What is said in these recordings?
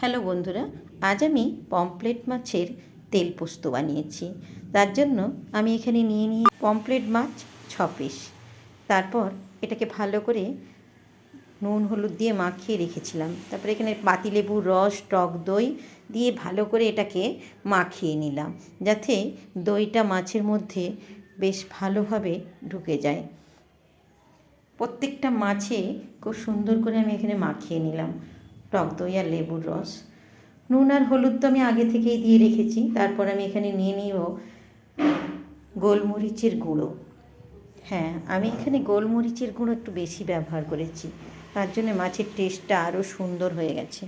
Hello বন্ধুরা, আজ আমি পমপ্লেট মাছের তেল পোস্ত বানিয়েছি। তার জন্য আমি এখানে নিয়ে নিই পমপ্লেট মাছ ছ পিস। তারপর এটাকে ভালো করে নুন, হলুদ দিয়ে মাখিয়ে রেখেছিলাম। তারপরে এখানে পাতিলেবুর রস, টক দই দিয়ে ভালো করে এটাকে মাখিয়ে নিলাম, যাতে দইটা মাছের মধ্যে বেশ ভালোভাবে ঢুকে যায়। প্রত্যেকটা মাছে খুব সুন্দর করে আমি এখানে মাখিয়ে নিলাম। টক দই আর লেবুর রস। নুন আর হলুদ তো আমি আগে থেকেই দিয়ে রেখেছি। তারপর আমি এখানে নিয়ে নিব গোলমরিচের গুঁড়ো। হ্যাঁ আমি এখানে গোলমরিচের গুঁড়ো একটু বেশি ব্যবহার করেছি। তার জন্য মাছের টেস্টটা আরও সুন্দর হয়ে গেছে।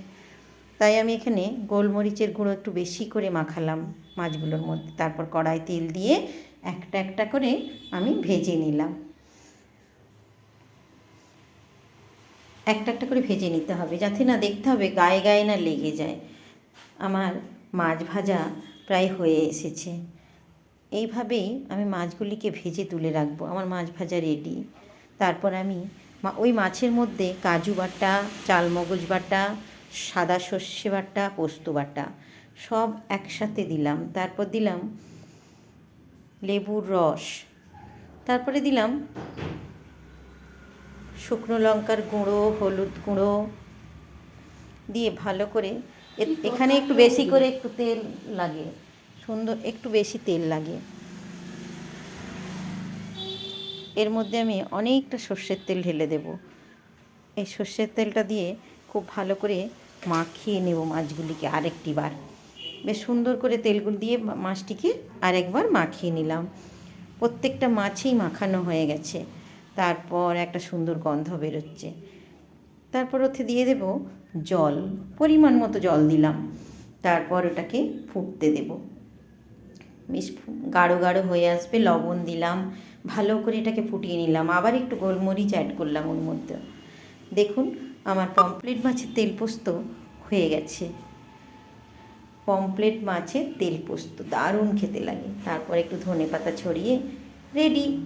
তাই আমি এখানে গোলমরিচের গুঁড়ো একটু বেশি করে মাখালাম মাছগুলোর মধ্যে। তারপর কড়াই তেল দিয়ে একটা একটা করে আমি ভেজে নিলাম। একটা একটা করে ভেজে নিতে হবে যাতে না দেখতে হবে গায়ে গায়ে না লেগে যায়। আমার মাছ ভাজা প্রায় হয়ে এসেছে। এইভাবেই আমি মাছগুলিকে ভেজে তুলে রাখব। আমার মাছ ভাজা রেডি তারপর আমি ওই মাছের মধ্যে কাজু বাটা, চালমগজ বাটা, সাদা সর্ষে বাটা, পোস্ত বাটা সব একসাথে দিলাম। তারপর দিলাম লেবুর রস। তারপরে দিলাম শুকনো লঙ্কার গুঁড়ো হলুদ গুঁড়ো দিয়ে ভালো করে এখানে একটু বেশি করে একটু তেল লাগে। সুন্দর একটু বেশি তেল লাগে। এর মধ্যে আমি অনেকটা সর্ষের তেল ঢেলে দেব। এই সর্ষের তেলটা দিয়ে খুব ভালো করে মাখিয়ে নেব মাছগুলিকে আরেকটি বার বেশ সুন্দর করে তেলগুলো দিয়ে মাছটিকে আরেকবার মাখিয়ে নিলাম। প্রত্যেকটা মাছেই মাখানো হয়ে গেছে। তারপর একটা সুন্দর গন্ধ বেরোচ্ছে। তারপর ওতে দিয়ে দেব জল, পরিমাণ মতো জল দিলাম। তারপর ওটাকে ফুটতে দেব। বেশ গাঢ় গাঢ় হয়ে আসবে, লবণ দিলাম, ভালো করে এটাকে ফুটিয়ে নিলাম। আবার একটু গোলমরিচ অ্যাড করলাম ওর মধ্যে। দেখুন, আমার পমপ্লেট মাছের তেল পোস্ত হয়ে গেছে। পমপ্লেট মাছের তেল পোস্ত দারুণ খেতে লাগে। তারপর একটু ধনে পাতা ছড়িয়ে রেডি